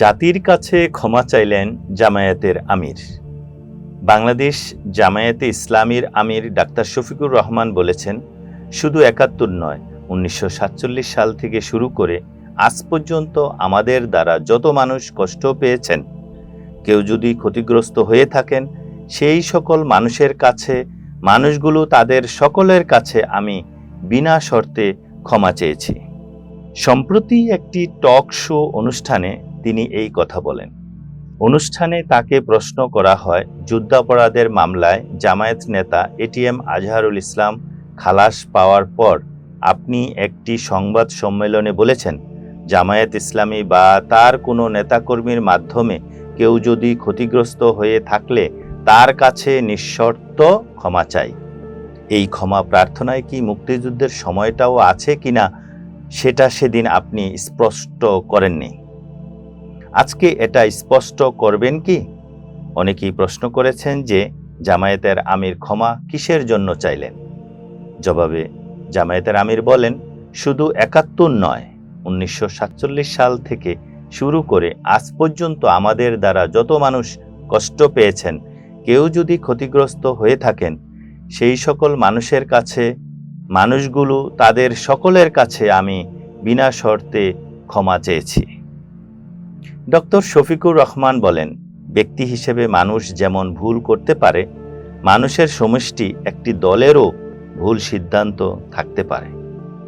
জাতির কাছে ক্ষমা চাইলেন জামায়াতের আমির। বাংলাদেশ জামায়াতে ইসলামীর আমির ডাক্তার শফিকুর রহমান বলেছেন, শুধু একাত্তর নয়, উনিশশো সাল থেকে শুরু করে আজ পর্যন্ত আমাদের দ্বারা যত মানুষ কষ্ট পেয়েছেন, কেউ যদি ক্ষতিগ্রস্ত হয়ে থাকেন, সেই সকল মানুষের কাছে, মানুষগুলো তাদের সকলের কাছে আমি বিনা শর্তে ক্ষমা চেয়েছি। সম্প্রতি একটি টক শো অনুষ্ঠানে তিনি এই কথা বলেন। অনুষ্ঠানে তাকে প্রশ্ন করা হয়, যুদ্ধাপরাধের মামলায় জামায়াত নেতা এটিএম আজহারুল ইসলাম খালাস পাওয়ার পর আপনি একটি সংবাদ সম্মেলনে বলেছেন, জামায়াত ইসলামী বা তার কোনো নেতাকর্মীর মাধ্যমে কেউ যদি ক্ষতিগ্রস্ত হয়ে থাকলে তার কাছে নিঃশর্ত ক্ষমা চাই। এই ক্ষমা প্রার্থনায় কি মুক্তিযুদ্ধের সময়টাও আছে কিনা, সেটা সেদিন আপনি স্পষ্ট করেননি। আজকে এটা স্পষ্ট করবেন কি? অনেকেই প্রশ্ন করেছেন যে জামায়াতের আমির ক্ষমা কিসের জন্য চাইলেন? জবাবে জামায়াতের আমির বলেন, শুধু একাত্তর নয়, উনিশশো সাল থেকে শুরু করে আজ পর্যন্ত আমাদের দ্বারা যত মানুষ কষ্ট পেয়েছেন, কেউ যদি ক্ষতিগ্রস্ত হয়ে থাকেন, সেই সকল মানুষের কাছে, মানুষগুলো তাদের সকলের কাছে আমি বিনা শর্তে ক্ষমা চেয়েছি। ডক্টর শফিকুর রহমান বলেন, ব্যক্তি হিসেবে মানুষ যেমন ভুল করতে পারে, মানুষের সমষ্টি একটি দলেরও ভুল সিদ্ধান্ত থাকতে পারে।